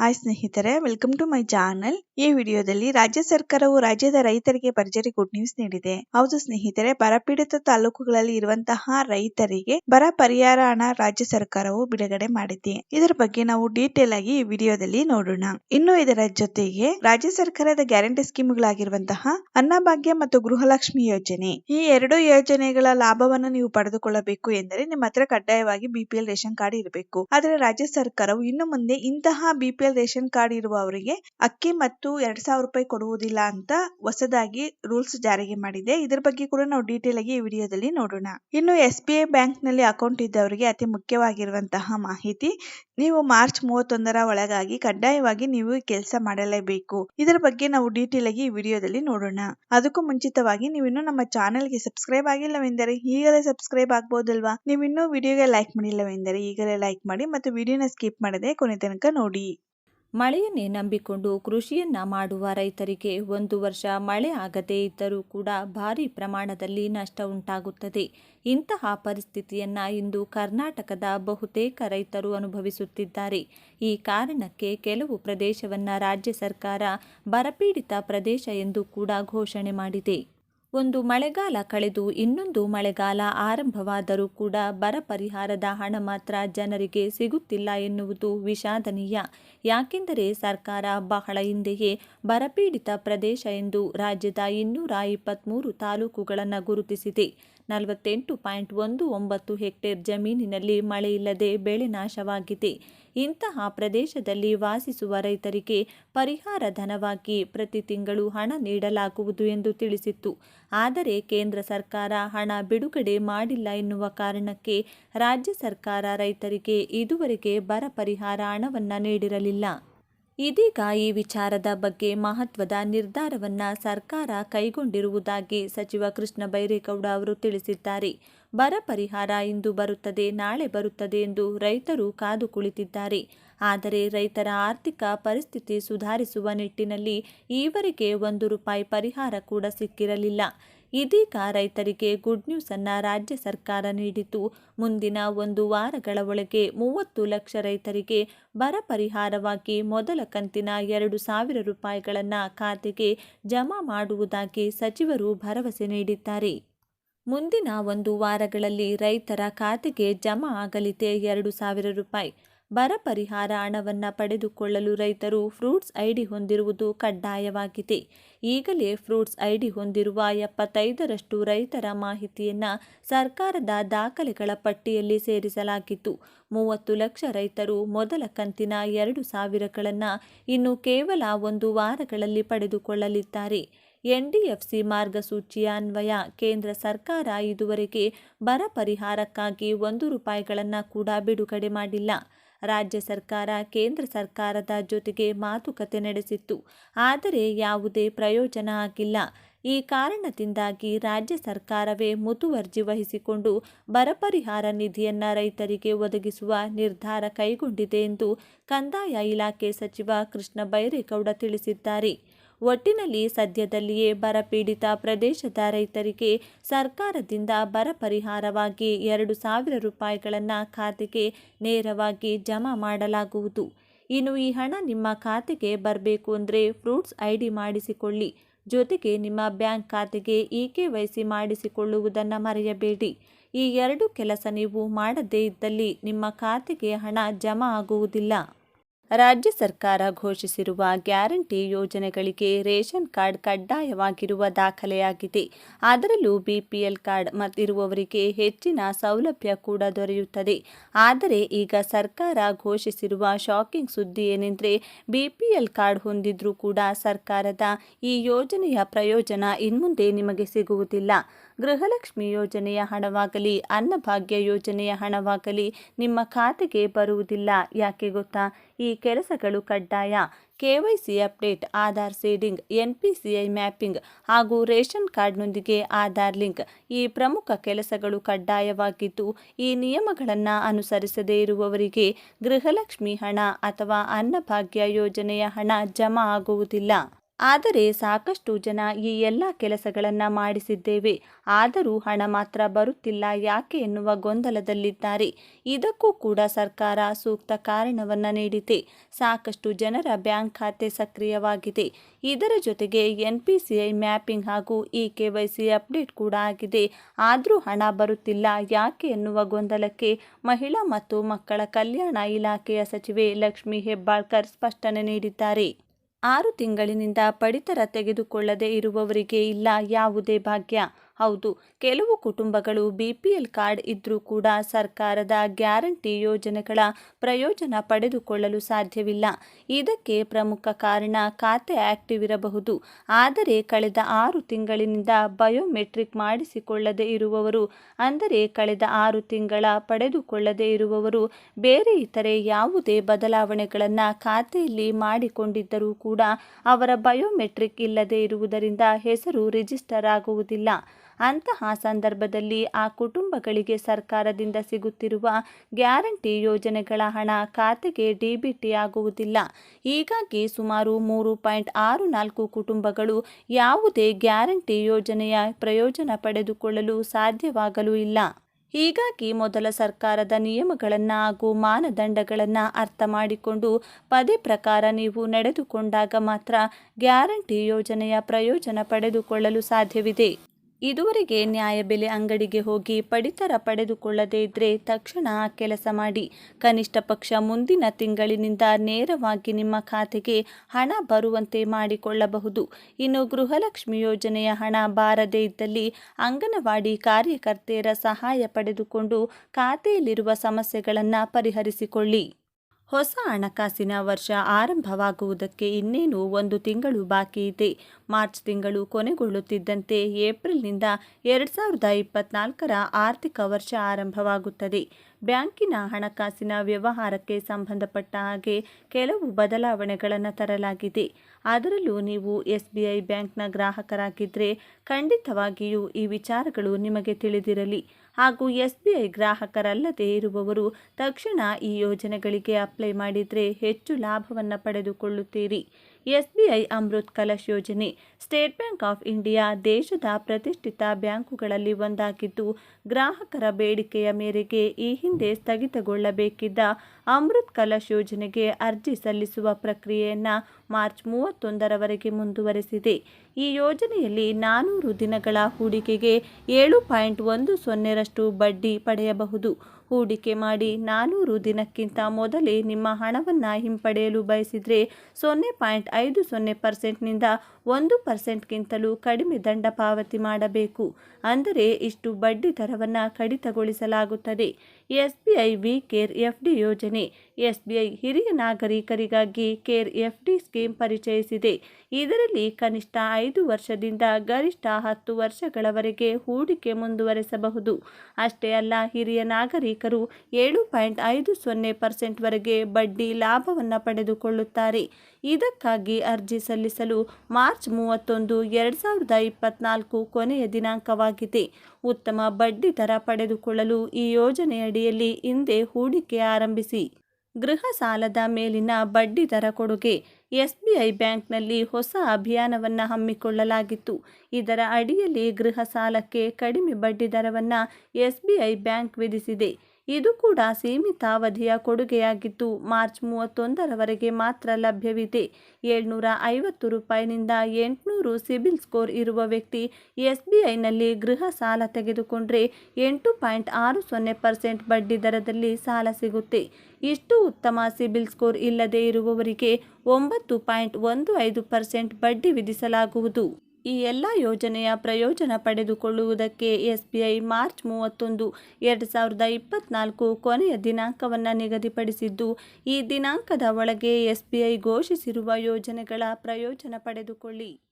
Hi ಸ್ನೇಹಿತರೆ welcome to my channel ಈ ವಿಡಿಯೋದಲ್ಲಿ ರಾಜ್ಯ ಸರ್ಕಾರವು ರಾಜ್ಯದ ರೈತರಿಗೆ ಭರ್ಜರಿ ಗುಡ್ ನ್ಯೂಸ್ ನೀಡಿದೆ. ಹೌದು ಸ್ನೇಹಿತರೆ, ಬರಪೀಡಿತ ತಾಲೂಕುಗಳಲ್ಲಿ ಇರುವಂತಹ ರೈತರಿಗೆ ಬರ ಪರಿಹಾರ ಹಣ ರಾಜ್ಯ ಸರ್ಕಾರವು ಬಿಡುಗಡೆ ಮಾಡಿದೆ. ಇದರ ಬಗ್ಗೆ ನಾವು ಡೀಟೇಲ್ ಆಗಿ ಈ ವಿಡಿಯೋದಲ್ಲಿ ನೋಡೋಣ. ಇನ್ನು ಇದರ ಜೊತೆಗೆ ರಾಜ್ಯ ಸರ್ಕಾರದ ಗ್ಯಾರಂಟಿ ಸ್ಕೀಮ್ಗಳಾಗಿರುವಂತಹ ಅನ್ನಭಾಗ್ಯ ಮತ್ತು ಗೃಹಲಕ್ಷ್ಮಿ ಯೋಜನೆ. ಈ ಎರಡು ಯೋಜನೆಗಳ ಲಾಭವನ್ನು ನೀವು ಪಡೆದುಕೊಳ್ಳಬೇಕು ಎಂದರೆ ನಿಮ್ಮ ಹತ್ರ ಕಡ್ಡಾಯವಾಗಿ ಬಿಪಿಎಲ್ ರೇಷನ್ ಕಾರ್ಡ್ ಇರಬೇಕು. ಆದರೆ ರಾಜ್ಯ ಸರ್ಕಾರವು ಇನ್ನು ಮುಂದೆ ಇಂತಹ ಬಿಪಿಎಲ್ ರೇಷನ್ ಕಾರ್ಡ್ ಇರುವವರಿಗೆ ಅಕ್ಕಿ ಮತ್ತು ಎರಡ್ ಸಾವಿರ ರೂಪಾಯಿ ಕೊಡುವುದಿಲ್ಲ ಅಂತ ಹೊಸದಾಗಿ ರೂಲ್ಸ್ ಜಾರಿಗೆ ಮಾಡಿದೆ. ಇದರ ಬಗ್ಗೆ ಕೂಡ ನಾವು ಡೀಟೇಲ್ ಆಗಿ ಈ ವಿಡಿಯೋದಲ್ಲಿ ನೋಡೋಣ. ಇನ್ನು ಎಸ್ ಬಿ ಐ ಬ್ಯಾಂಕ್ನಲ್ಲಿ ಅಕೌಂಟ್ ಇದ್ದವರಿಗೆ ಅತಿ ಮುಖ್ಯವಾಗಿರುವಂತಹ ಮಾಹಿತಿ, ನೀವು ಮಾರ್ಚ್ ಮೂವತ್ತೊಂದರ ಒಳಗಾಗಿ ಕಡ್ಡಾಯವಾಗಿ ನೀವು ಕೆಲಸ ಮಾಡಲೇಬೇಕು. ಇದರ ಬಗ್ಗೆ ನಾವು ಡೀಟೇಲ್ ಆಗಿ ಈ ವಿಡಿಯೋದಲ್ಲಿ ನೋಡೋಣ. ಅದಕ್ಕೂ ಮುಂಚಿತವಾಗಿ ನೀವು ಇನ್ನು ನಮ್ಮ ಚಾನೆಲ್ಗೆ ಸಬ್ಸ್ಕ್ರೈಬ್ ಆಗಿಲ್ಲವೆಂದರೆ ಈಗಲೇ ಸಬ್ಸ್ಕ್ರೈಬ್ ಆಗ್ಬೋದಲ್ವಾ? ನೀವಿನ್ನೂ ವಿಡಿಯೋಗೆ ಲೈಕ್ ಮಾಡಿಲ್ಲವೆಂದರೆ ಈಗಲೇ ಲೈಕ್ ಮಾಡಿ ಮತ್ತು ವಿಡಿಯೋನ ಸ್ಕಿಪ್ ಮಾಡದೆ ಕೊನೆ ತನಕ ನೋಡಿ. ಮಳೆಯನ್ನೇ ನಂಬಿಕೊಂಡು ಕೃಷಿಯನ್ನ ಮಾಡುವ ರೈತರಿಗೆ ಒಂದು ವರ್ಷ ಮಳೆ ಆಗದೇ ಇದ್ದರೂ ಕೂಡ ಭಾರಿ ಪ್ರಮಾಣದಲ್ಲಿ ನಷ್ಟ ಉಂಟಾಗುತ್ತದೆ. ಇಂತಹ ಪರಿಸ್ಥಿತಿಯನ್ನ ಇಂದು ಕರ್ನಾಟಕದ ಬಹುತೇಕ ರೈತರು ಅನುಭವಿಸುತ್ತಿದ್ದಾರೆ. ಈ ಕಾರಣಕ್ಕೆ ಕೆಲವು ಪ್ರದೇಶವನ್ನ ರಾಜ್ಯ ಸರ್ಕಾರ ಬರಪೀಡಿತ ಪ್ರದೇಶ ಎಂದು ಕೂಡ ಘೋಷಣೆ ಮಾಡಿದೆ. ಒಂದು ಮಳೆಗಾಲ ಕಳೆದು ಇನ್ನೊಂದು ಮಳೆಗಾಲ ಆರಂಭವಾದರೂ ಕೂಡ ಬರ ಪರಿಹಾರದ ಹಣ ಮಾತ್ರ ಜನರಿಗೆ ಸಿಗುತ್ತಿಲ್ಲ ಎನ್ನುವುದು ವಿಷಾದನೀಯ. ಯಾಕೆಂದರೆ ಸರ್ಕಾರ ಬಹಳ ಹಿಂದೆಯೇ ಬರಪೀಡಿತ ಪ್ರದೇಶ ಎಂದು ರಾಜ್ಯದ ಇನ್ನೂರ ಇಪ್ಪತ್ತ್ಮೂರು ತಾಲೂಕುಗಳನ್ನು ಗುರುತಿಸಿದೆ. ನಲವತ್ತೆಂಟು ಪಾಯಿಂಟ್ ಒಂದು ಒಂಬತ್ತು ಹೆಕ್ಟೇರ್ ಜಮೀನಿನಲ್ಲಿ ಮಳೆಯಿಲ್ಲದೆ ಬೆಳೆ ನಾಶವಾಗಿದೆ. ಇಂತಹ ಪ್ರದೇಶದಲ್ಲಿ ವಾಸಿಸುವ ರೈತರಿಗೆ ಪರಿಹಾರ ಧನವಾಗಿ ಪ್ರತಿ ತಿಂಗಳು ಹಣ ನೀಡಲಾಗುವುದು ಎಂದು ತಿಳಿಸಿತ್ತು. ಆದರೆ ಕೇಂದ್ರ ಸರ್ಕಾರ ಹಣ ಬಿಡುಗಡೆ ಮಾಡಿಲ್ಲ ಎನ್ನುವ ಕಾರಣಕ್ಕೆ ರಾಜ್ಯ ಸರ್ಕಾರ ರೈತರಿಗೆ ಇದುವರೆಗೆ ಬರ ಪರಿಹಾರ ಹಣವನ್ನು ನೀಡಿರಲಿಲ್ಲ. ಇದೀಗ ಈ ವಿಚಾರದ ಬಗ್ಗೆ ಮಹತ್ವದ ನಿರ್ಧಾರವನ್ನ ಸರ್ಕಾರ ಕೈಗೊಂಡಿರುವುದಾಗಿ ಸಚಿವ ಕೃಷ್ಣ ಬೈರೇಗೌಡ ಅವರು ತಿಳಿಸಿದ್ದಾರೆ. ಬರ ಪರಿಹಾರ ಇಂದು ಬರುತ್ತದೆ, ನಾಳೆ ಬರುತ್ತದೆ ಎಂದು ರೈತರು ಕಾದು ಕುಳಿತಿದ್ದಾರೆ. ಆದರೆ ರೈತರ ಆರ್ಥಿಕ ಪರಿಸ್ಥಿತಿ ಸುಧಾರಿಸುವ ನಿಟ್ಟಿನಲ್ಲಿ ಈವರೆಗೆ ಒಂದು ರೂಪಾಯಿ ಪರಿಹಾರ ಕೂಡ ಸಿಕ್ಕಿರಲಿಲ್ಲ. ಇದೀಗ ರೈತರಿಗೆ ಗುಡ್ ನ್ಯೂಸ್ ಅನ್ನ ರಾಜ್ಯ ಸರ್ಕಾರ ನೀಡಿತು ಮುಂದಿನ ಒಂದು ವಾರಗಳ ಒಳಗೆ ಮೂವತ್ತು ಲಕ್ಷ ರೈತರಿಗೆ ಬರ ಪರಿಹಾರವಾಗಿ ಮೊದಲ ಕಂತಿನ ಎರಡು ಸಾವಿರ ರೂಪಾಯಿಗಳನ್ನು ಖಾತೆಗೆ ಜಮಾ ಮಾಡುವುದಾಗಿ ಸಚಿವರು ಭರವಸೆ ನೀಡಿದ್ದಾರೆ. ಮುಂದಿನ ಒಂದು ವಾರಗಳಲ್ಲಿ ರೈತರ ಖಾತೆಗೆ ಜಮಾ ಆಗಲಿದೆ ಎರಡು ಸಾವಿರ ರೂಪಾಯಿ. ಬರ ಪರಿಹಾರ ಹಣವನ್ನು ಪಡೆದುಕೊಳ್ಳಲು ರೈತರು ಫ್ರೂಟ್ಸ್ ಐಡಿ ಹೊಂದಿರುವುದು ಕಡ್ಡಾಯವಾಗಿದೆ. ಈಗಲೇ ಫ್ರೂಟ್ಸ್ ಐಡಿ ಹೊಂದಿರುವ ಎಪ್ಪತ್ತೈದರಷ್ಟು ರೈತರ ಮಾಹಿತಿಯನ್ನು ಸರ್ಕಾರದ ದಾಖಲೆಗಳ ಪಟ್ಟಿಯಲ್ಲಿ ಸೇರಿಸಲಾಗಿತ್ತು. ಮೂವತ್ತು ಲಕ್ಷ ರೈತರು ಮೊದಲ ಕಂತಿನ ಎರಡು ಸಾವಿರಗಳನ್ನು ಇನ್ನು ಕೇವಲ ಒಂದು ವಾರಗಳಲ್ಲಿ ಪಡೆದುಕೊಳ್ಳಲಿದ್ದಾರೆ. ಎನ್ಡಿಎಫ್ಸಿ ಮಾರ್ಗಸೂಚಿಯ ಅನ್ವಯ ಕೇಂದ್ರ ಸರ್ಕಾರ ಇದುವರೆಗೆ ಬರ ಪರಿಹಾರಕ್ಕಾಗಿ ಒಂದು ರೂಪಾಯಿಗಳನ್ನು ಕೂಡ ಬಿಡುಗಡೆ ಮಾಡಿಲ್ಲ. ರಾಜ್ಯ ಸರ್ಕಾರ, ಕೇಂದ್ರ ಸರ್ಕಾರದ ಜೊತೆಗೆ ಮಾತುಕತೆ ನಡೆಸಿತ್ತು. ಆದರೆ ಯಾವುದೇ ಪ್ರಯೋಜನ ಆಗಿಲ್ಲ. ಈ ಕಾರಣದಿಂದಾಗಿ ರಾಜ್ಯ ಸರ್ಕಾರವೇ ಮುತುವರ್ಜಿ ವಹಿಸಿಕೊಂಡು ಬರ ಪರಿಹಾರ ನಿಧಿಯನ್ನು ರೈತರಿಗೆ ಒದಗಿಸುವ ನಿರ್ಧಾರ ಕೈಗೊಂಡಿದೆ ಎಂದು ಕಂದಾಯ ಇಲಾಖೆ ಸಚಿವ ಕೃಷ್ಣ ಬೈರೇಗೌಡ ತಿಳಿಸಿದ್ದಾರೆ. ಒಟ್ಟಿನಲ್ಲಿ ಸದ್ಯದಲ್ಲಿಯೇ ಬರಪೀಡಿತ ಪ್ರದೇಶದ ರೈತರಿಗೆ ಸರ್ಕಾರದಿಂದ ಬರ ಪರಿಹಾರವಾಗಿ ಎರಡು ಸಾವಿರ ರೂಪಾಯಿಗಳನ್ನು ಖಾತೆಗೆ ನೇರವಾಗಿ ಜಮಾ ಮಾಡಲಾಗುವುದು. ಇನ್ನು ಈ ಹಣ ನಿಮ್ಮ ಖಾತೆಗೆ ಬರಬೇಕು ಅಂದರೆ ಫ್ರೂಟ್ಸ್ ಐ ಡಿ ಮಾಡಿಸಿಕೊಳ್ಳಿ. ಜೊತೆಗೆ ನಿಮ್ಮ ಬ್ಯಾಂಕ್ ಖಾತೆಗೆ ಇ ಕೆ ವೈ ಸಿ ಮಾಡಿಸಿಕೊಳ್ಳುವುದನ್ನು ಮರೆಯಬೇಡಿ. ಈ ಎರಡು ಕೆಲಸ ನೀವು ಮಾಡದೇ ಇದ್ದಲ್ಲಿ ನಿಮ್ಮ ಖಾತೆಗೆ ಹಣ ಜಮಾ ಆಗುವುದಿಲ್ಲ. ರಾಜ್ಯ ಸರ್ಕಾರ ಘೋಷಿಸಿರುವ ಗ್ಯಾರಂಟಿ ಯೋಜನೆಗಳಿಗೆ ರೇಷನ್ ಕಾರ್ಡ್ ಕಡ್ಡಾಯವಾಗಿರುವ ದಾಖಲೆಯಾಗಿದೆ. ಅದರಲ್ಲೂ ಬಿಪಿಎಲ್ ಕಾರ್ಡ್ ಮತ್ತಿರುವವರಿಗೆ ಹೆಚ್ಚಿನ ಸೌಲಭ್ಯ ಕೂಡ ದೊರೆಯುತ್ತದೆ. ಆದರೆ ಈಗ ಸರ್ಕಾರ ಘೋಷಿಸಿರುವ ಶಾಕಿಂಗ್ ಸುದ್ದಿ ಏನೆಂದರೆ, ಬಿಪಿಎಲ್ ಕಾರ್ಡ್ ಹೊಂದಿದ್ರೂ ಕೂಡ ಸರ್ಕಾರದ ಈ ಯೋಜನೆಯ ಪ್ರಯೋಜನ ಇನ್ಮುಂದೆ ನಿಮಗೆ ಸಿಗುವುದಿಲ್ಲ. ಗೃಹಲಕ್ಷ್ಮಿ ಯೋಜನೆಯ ಹಣವಾಗಲಿ ಅನ್ನಭಾಗ್ಯ ಯೋಜನೆಯ ಹಣವಾಗಲಿ ನಿಮ್ಮ ಖಾತೆಗೆ ಬರುವುದಿಲ್ಲ. ಯಾಕೆ ಗೊತ್ತಾ? ಈ ಕೆಲಸಗಳು ಕಡ್ಡಾಯ. KYC update, Aadhaar seeding I mapping ಹಾಗೂ ರೇಷನ್ ಕಾರ್ಡ್ನೊಂದಿಗೆ ಆಧಾರ್ ಲಿಂಕ್ ಈ ಪ್ರಮುಖ ಕೆಲಸಗಳು ಕಡ್ಡಾಯವಾಗಿದ್ದು, ಈ ನಿಯಮಗಳನ್ನು ಅನುಸರಿಸದೇ ಇರುವವರಿಗೆ ಗೃಹಲಕ್ಷ್ಮಿ ಹಣ ಅಥವಾ ಅನ್ನಭಾಗ್ಯ ಯೋಜನೆಯ ಹಣ ಜಮಾ ಆಗುವುದಿಲ್ಲ. ಆದರೆ ಸಾಕಷ್ಟು ಜನ ಈ ಎಲ್ಲ ಕೆಲಸಗಳನ್ನು ಮಾಡಿಸಿದ್ದೇವೆ. ಆದರೂ ಹಣ ಮಾತ್ರ ಬರುತ್ತಿಲ್ಲ ಯಾಕೆ ಎನ್ನುವ ಗೊಂದಲದಲ್ಲಿದ್ದಾರೆ. ಇದಕ್ಕೂ ಕೂಡ ಸರ್ಕಾರ ಸೂಕ್ತ ಕಾರಣವನ್ನು ನೀಡಿದೆ. ಸಾಕಷ್ಟು ಜನರ ಬ್ಯಾಂಕ್ ಖಾತೆ ಸಕ್ರಿಯವಾಗಿದೆ. ಇದರ ಜೊತೆಗೆ N P C I mapping ಹಾಗೂ E K Y C update ಕೂಡ ಆಗಿದೆ. ಆದರೂ ಹಣ ಬರುತ್ತಿಲ್ಲ ಯಾಕೆ ಎನ್ನುವ ಗೊಂದಲಕ್ಕೆ ಮಹಿಳಾ ಮತ್ತು ಮಕ್ಕಳ ಕಲ್ಯಾಣ ಇಲಾಖೆಯ ಸಚಿವೆ ಲಕ್ಷ್ಮಿ ಹೆಬ್ಬಾಳ್ಕರ್ ಸ್ಪಷ್ಟನೆ ನೀಡಿದ್ದಾರೆ. ಆರು ತಿಂಗಳಿನಿಂದ ಪಡಿತರ ತೆಗೆದುಕೊಳ್ಳದೇ ಇರುವವರಿಗೆ ಇಲ್ಲ ಯಾವುದೇ ಭಾಗ್ಯ. ಹೌದು, ಕೆಲವು ಕುಟುಂಬಗಳು ಬಿಪಿಎಲ್ ಕಾರ್ಡ್ ಇದ್ರೂ ಕೂಡ ಸರ್ಕಾರದ ಗ್ಯಾರಂಟಿ ಯೋಜನೆಗಳ ಪ್ರಯೋಜನ ಪಡೆದುಕೊಳ್ಳಲು ಸಾಧ್ಯವಿಲ್ಲ. ಇದಕ್ಕೆ ಪ್ರಮುಖ ಕಾರಣ ಖಾತೆ ಆಕ್ಟಿವ್ ಇರಬಹುದು. ಆದರೆ ಕಳೆದ ಆರು ತಿಂಗಳಿನಿಂದ ಬಯೋಮೆಟ್ರಿಕ್ ಮಾಡಿಸಿಕೊಳ್ಳದೆ ಇರುವವರು, ಅಂದರೆ ಕಳೆದ ಆರು ತಿಂಗಳ ಪಡೆದುಕೊಳ್ಳದೆ ಇರುವವರು, ಬೇರೆ ಇತರೆ ಯಾವುದೇ ಬದಲಾವಣೆಗಳನ್ನು ಖಾತೆಯಲ್ಲಿ ಮಾಡಿಕೊಂಡಿದ್ದರೂ ಕೂಡ ಅವರ ಬಯೋಮೆಟ್ರಿಕ್ ಇಲ್ಲದೆ ಇರುವುದರಿಂದ ಹೆಸರು ರಿಜಿಸ್ಟರ್ ಆಗುವುದಿಲ್ಲ. ಅಂತಹ ಸಂದರ್ಭದಲ್ಲಿ ಆ ಕುಟುಂಬಗಳಿಗೆ ಸರ್ಕಾರದಿಂದ ಸಿಗುತ್ತಿರುವ ಗ್ಯಾರಂಟಿ ಯೋಜನೆಗಳ ಹಣ ಖಾತೆಗೆ ಡಿಬಿಟಿ ಆಗುವುದಿಲ್ಲ. ಹೀಗಾಗಿ ಸುಮಾರು ಮೂರು ಪಾಯಿಂಟ್ ಆರು ನಾಲ್ಕು ಕುಟುಂಬಗಳು ಯಾವುದೇ ಗ್ಯಾರಂಟಿ ಯೋಜನೆಯ ಪ್ರಯೋಜನ ಪಡೆದುಕೊಳ್ಳಲು ಸಾಧ್ಯವಾಗಲೂ ಇಲ್ಲ. ಹೀಗಾಗಿ ಮೊದಲ ಸರ್ಕಾರದ ನಿಯಮಗಳನ್ನು ಹಾಗೂ ಮಾನದಂಡಗಳನ್ನು ಅರ್ಥ ಮಾಡಿಕೊಂಡು ಪದೇ ಪ್ರಕಾರ ನೀವು ನಡೆದುಕೊಂಡಾಗ ಮಾತ್ರ ಗ್ಯಾರಂಟಿ ಯೋಜನೆಯ ಪ್ರಯೋಜನ ಪಡೆದುಕೊಳ್ಳಲು ಸಾಧ್ಯವಿದೆ. ಇದುವರೆಗೆ ನ್ಯಾಯಬೆಲೆ ಅಂಗಡಿಗೆ ಹೋಗಿ ಪಡಿತರ ಪಡೆದುಕೊಳ್ಳದೇ ಇದ್ದರೆ ತಕ್ಷಣ ಕೆಲಸ ಮಾಡಿ. ಕನಿಷ್ಠ ಪಕ್ಷ ಮುಂದಿನ ತಿಂಗಳಿನಿಂದ ನೇರವಾಗಿ ನಿಮ್ಮ ಖಾತೆಗೆ ಹಣ ಬರುವಂತೆ ಮಾಡಿಕೊಳ್ಳಬಹುದು. ಇನ್ನು ಗೃಹಲಕ್ಷ್ಮಿ ಯೋಜನೆಯ ಹಣ ಬಾರದೇ ಇದ್ದಲ್ಲಿ ಅಂಗನವಾಡಿ ಕಾರ್ಯಕರ್ತೆಯರ ಸಹಾಯ ಪಡೆದುಕೊಂಡು ಖಾತೆಯಲ್ಲಿರುವ ಸಮಸ್ಯೆಗಳನ್ನು ಪರಿಹರಿಸಿಕೊಳ್ಳಿ. ಹೊಸ ಹಣಕಾಸಿನ ವರ್ಷ ಆರಂಭವಾಗುವುದಕ್ಕೆ ಇನ್ನೇನು ಒಂದು ತಿಂಗಳು ಬಾಕಿ ಇದೆ. ಮಾರ್ಚ್ ತಿಂಗಳು ಕೊನೆಗೊಳ್ಳುತ್ತಿದ್ದಂತೆ ಏಪ್ರಿಲ್ನಿಂದ ಎರಡು ಸಾವಿರದ ಇಪ್ಪತ್ನಾಲ್ಕರ ಆರ್ಥಿಕ ವರ್ಷ ಆರಂಭವಾಗುತ್ತದೆ. ಬ್ಯಾಂಕಿನ ಹಣಕಾಸಿನ ವ್ಯವಹಾರಕ್ಕೆ ಸಂಬಂಧಪಟ್ಟ ಹಾಗೆ ಕೆಲವು ಬದಲಾವಣೆಗಳನ್ನು ತರಲಾಗಿದೆ. ಅದರಲ್ಲೂ ನೀವು ಎಸ್ ಬಿ ಐ ಬ್ಯಾಂಕ್ನ ಗ್ರಾಹಕರಾಗಿದ್ದರೆ ಖಂಡಿತವಾಗಿಯೂ ಈ ವಿಚಾರಗಳು ನಿಮಗೆ ತಿಳಿದಿರಲಿ. ಹಾಗೂ ಎಸ್ ಬಿ ಗ್ರಾಹಕರಲ್ಲದೇ ಇರುವವರು ತಕ್ಷಣ ಈ ಯೋಜನೆಗಳಿಗೆ ಅಪ್ಲೈ ಮಾಡಿದರೆ ಹೆಚ್ಚು ಲಾಭವನ್ನು ಪಡೆದುಕೊಳ್ಳುತ್ತೀರಿ. S B I Amrit Kalash ಯೋಜನೆ. ಸ್ಟೇಟ್ ಬ್ಯಾಂಕ್ ಆಫ್ ಇಂಡಿಯಾ ದೇಶದ ಪ್ರತಿಷ್ಠಿತ ಬ್ಯಾಂಕುಗಳಲ್ಲಿ ಒಂದಾಗಿದ್ದು, ಗ್ರಾಹಕರ ಬೇಡಿಕೆಯ ಮೇರೆಗೆ ಈ ಹಿಂದೆ ಸ್ಥಗಿತಗೊಳ್ಳಬೇಕಿದ್ದ ಅಮೃತ್ ಕಲಶ್ ಯೋಜನೆಗೆ ಅರ್ಜಿ ಸಲ್ಲಿಸುವ ಪ್ರಕ್ರಿಯೆಯನ್ನು ಮಾರ್ಚ್ ಮೂವತ್ತೊಂದರವರೆಗೆ ಮುಂದುವರೆಸಿದೆ. ಈ ಯೋಜನೆಯಲ್ಲಿ ನಾನೂರು ದಿನಗಳ ಹೂಡಿಕೆಗೆ ಏಳು ಪಾಯಿಂಟ್ ಒಂದು ಸೊನ್ನೆರಷ್ಟು ಬಡ್ಡಿ ಪಡೆಯಬಹುದು. ಹೂಡಿಕೆ ಮಾಡಿ ನಾನೂರು ದಿನಕ್ಕಿಂತ ಮೊದಲೇ ನಿಮ್ಮ ಹಣವನ್ನು ಹಿಂಪಡೆಯಲು ಬಯಸಿದರೆ ಸೊನ್ನೆ ಪಾಯಿಂಟ್ ಐದು ಸೊನ್ನೆ ಪರ್ಸೆಂಟ್ನಿಂದ ಒಂದು ಪರ್ಸೆಂಟ್ಗಿಂತಲೂ ಕಡಿಮೆ ದಂಡ ಪಾವತಿ ಮಾಡಬೇಕು. ಅಂದರೆ ಇಷ್ಟು ಬಡ್ಡಿ ದರವನ್ನು ಕಡಿತಗೊಳಿಸಲಾಗುತ್ತದೆ. SBI we care F D ಯೋಜನೆ. ಎಸ್ಬಿಐ ಹಿರಿಯ ನಾಗರಿಕರಿಗಾಗಿ ಕೇರ್ ಎಫ್ ಡಿ ಸ್ಕೀಮ್ ಪರಿಚಯಿಸಿದೆ. ಇದರಲ್ಲಿ ಕನಿಷ್ಠ ಐದು ವರ್ಷದಿಂದ ಗರಿಷ್ಠ ಹತ್ತು ವರ್ಷಗಳವರೆಗೆ ಹೂಡಿಕೆ ಮುಂದುವರೆಸಬಹುದು. ಅಷ್ಟೇ ಅಲ್ಲ, ಹಿರಿಯ ನಾಗರಿಕರು ಏಳು ಪಾಯಿಂಟ್ ಐದು ಸೊನ್ನೆ ಪರ್ಸೆಂಟ್ವರೆಗೆ ಬಡ್ಡಿ ಲಾಭವನ್ನು ಪಡೆದುಕೊಳ್ಳುತ್ತಾರೆ. ಇದಕ್ಕಾಗಿ ಅರ್ಜಿ ಸಲ್ಲಿಸಲು ಮಾರ್ಚ್ ಮೂವತ್ತೊಂದು ಎರಡು ಸಾವಿರದ ಇಪ್ಪತ್ನಾಲ್ಕು ಕೊನೆಯ ದಿನಾಂಕವಾಗಿದೆ. ಉತ್ತಮ ಬಡ್ಡಿ ದರ ಪಡೆದುಕೊಳ್ಳಲು ಈ ಯೋಜನೆಯಡಿಯಲ್ಲಿ ಹಿಂದೆ ಹೂಡಿಕೆ ಆರಂಭಿಸಿ. ಗೃಹ ಸಾಲದ ಮೇಲಿನ ಬಡ್ಡಿ ದರ ಕೊಡುಗೆ ಎಸ್ಬಿಐ ಬ್ಯಾಂಕ್ನಲ್ಲಿ ಹೊಸ ಅಭಿಯಾನವನ್ನು ಹಮ್ಮಿಕೊಳ್ಳಲಾಗಿತ್ತು. ಇದರ ಅಡಿಯಲ್ಲಿ ಗೃಹ ಸಾಲಕ್ಕೆ ಕಡಿಮೆ ಬಡ್ಡಿ ದರವನ್ನು ಎಸ್ ಬಿ ಐ ಬ್ಯಾಂಕ್ ವಿಧಿಸಿದೆ. ಇದು ಕೂಡ ಸೀಮಿತ ಅವಧಿಯ ಕೊಡುಗೆಯಾಗಿದ್ದು ಮಾರ್ಚ್ ಮೂವತ್ತೊಂದರವರೆಗೆ ಮಾತ್ರ ಲಭ್ಯವಿದೆ. ಏಳ್ನೂರ ಐವತ್ತು ರೂಪಾಯಿನಿಂದ ಎಂಟುನೂರು ಸಿಬಿಲ್ ಸ್ಕೋರ್ ಇರುವ ವ್ಯಕ್ತಿ ಎಸ್ ಬಿ ಐನಲ್ಲಿ ಗೃಹ ಸಾಲ ತೆಗೆದುಕೊಂಡ್ರೆ ಎಂಟು ಪಾಯಿಂಟ್ ಆರು ಸೊನ್ನೆ ಪರ್ಸೆಂಟ್ ಬಡ್ಡಿ ದರದಲ್ಲಿ ಸಾಲ ಸಿಗುತ್ತೆ. ಇಷ್ಟು ಉತ್ತಮ ಸಿಬಿಲ್ ಸ್ಕೋರ್ ಇಲ್ಲದೇ ಇರುವವರಿಗೆ ಒಂಬತ್ತು ಪಾಯಿಂಟ್ ಒಂದು ಐದು ಪರ್ಸೆಂಟ್ ಬಡ್ಡಿ ವಿಧಿಸಲಾಗುವುದು. ಈ ಎಲ್ಲ ಯೋಜನೆಯ ಪ್ರಯೋಜನ ಪಡೆದುಕೊಳ್ಳುವುದಕ್ಕೆ ಎಸ್ಬಿಐ ಮಾರ್ಚ್ ಮೂವತ್ತೊಂದು, ಎರಡು ಸಾವಿರದ ಇಪ್ಪತ್ನಾಲ್ಕು ಕೊನೆಯ ದಿನಾಂಕವನ್ನು ನಿಗದಿಪಡಿಸಿದ್ದು, ಈ ದಿನಾಂಕದ ಒಳಗೆ ಎಸ್ಬಿಐ ಘೋಷಿಸಿರುವ ಯೋಜನೆಗಳ ಪ್ರಯೋಜನ ಪಡೆದುಕೊಳ್ಳಿ.